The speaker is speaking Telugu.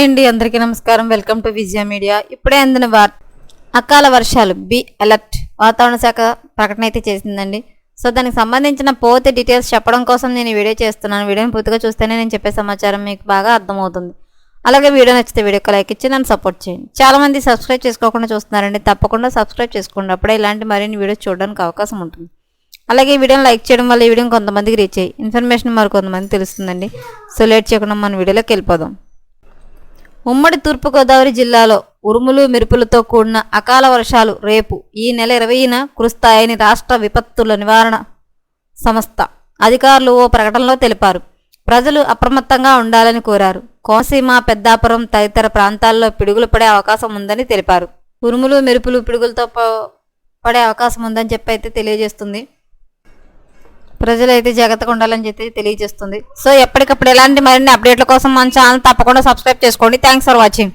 హాయ్ అండి అందరికీ నమస్కారం. వెల్కమ్ టు విజయ మీడియా ఇప్పుడే అందిన వార్ అకాల వర్షాలు బి అలర్ట్ వాతావరణ శాఖ ప్రకటన అయితే చేసిందండి. సో దానికి సంబంధించిన పూర్తి డీటెయిల్స్ చెప్పడం కోసం నేను వీడియో చేస్తున్నాను. వీడియోని పూర్తిగా చూస్తేనే నేను చెప్పే సమాచారం మీకు బాగా అర్థమవుతుంది. అలాగే వీడియో నచ్చితే వీడియోకి లైక్ ఇచ్చి నన్ను సపోర్ట్ చేయండి. చాలా మంది సబ్స్క్రైబ్ చేసుకోకుండా చూస్తున్నారండి. తప్పకుండా సబ్స్క్రైబ్ చేసుకోండి. అప్పుడే ఇలాంటి మరిన్ని వీడియోస్ చూడడానికి అవకాశం ఉంటుంది. అలాగే ఈ వీడియోని లైక్ చేయడం వల్ల ఈ వీడియో కొంతమందికి రీచ్ అయ్యి ఇన్ఫర్మేషన్ మరి కొంతమంది తెలుస్తుందండి. సో లేట్ చేయకుండా మన వీడియోలోకి వెళ్ళిపోదాం. ఉమ్మడి తూర్పుగోదావరి జిల్లాలో ఉరుములు మెరుపులతో కూడిన అకాల వర్షాలు రేపు ఈ నెల ఇరవైన కురుస్తాయని రాష్ట్ర విపత్తుల నివారణ సంస్థ అధికారులు ఓ ప్రకటనలో తెలిపారు. ప్రజలు అప్రమత్తంగా ఉండాలని కోరారు. కోసీమ పెద్దాపురం తదితర ప్రాంతాల్లో పిడుగులు పడే అవకాశం ఉందని తెలిపారు. ఉరుములు మెరుపులు పిడుగులతో పడే అవకాశం ఉందని చెప్పి అయితే తెలియజేస్తుంది. ప్రజలు అయితే జాగ్రత్తగా ఉండాలని చెప్పి తెలియజేస్తుంది. సో ఎప్పటికప్పుడు ఎలాంటి మరిన్ని అప్డేట్ల కోసం మన ఛానల్ తప్పకుండా సబ్స్క్రైబ్ చేసుకోండి. Thanks for watching.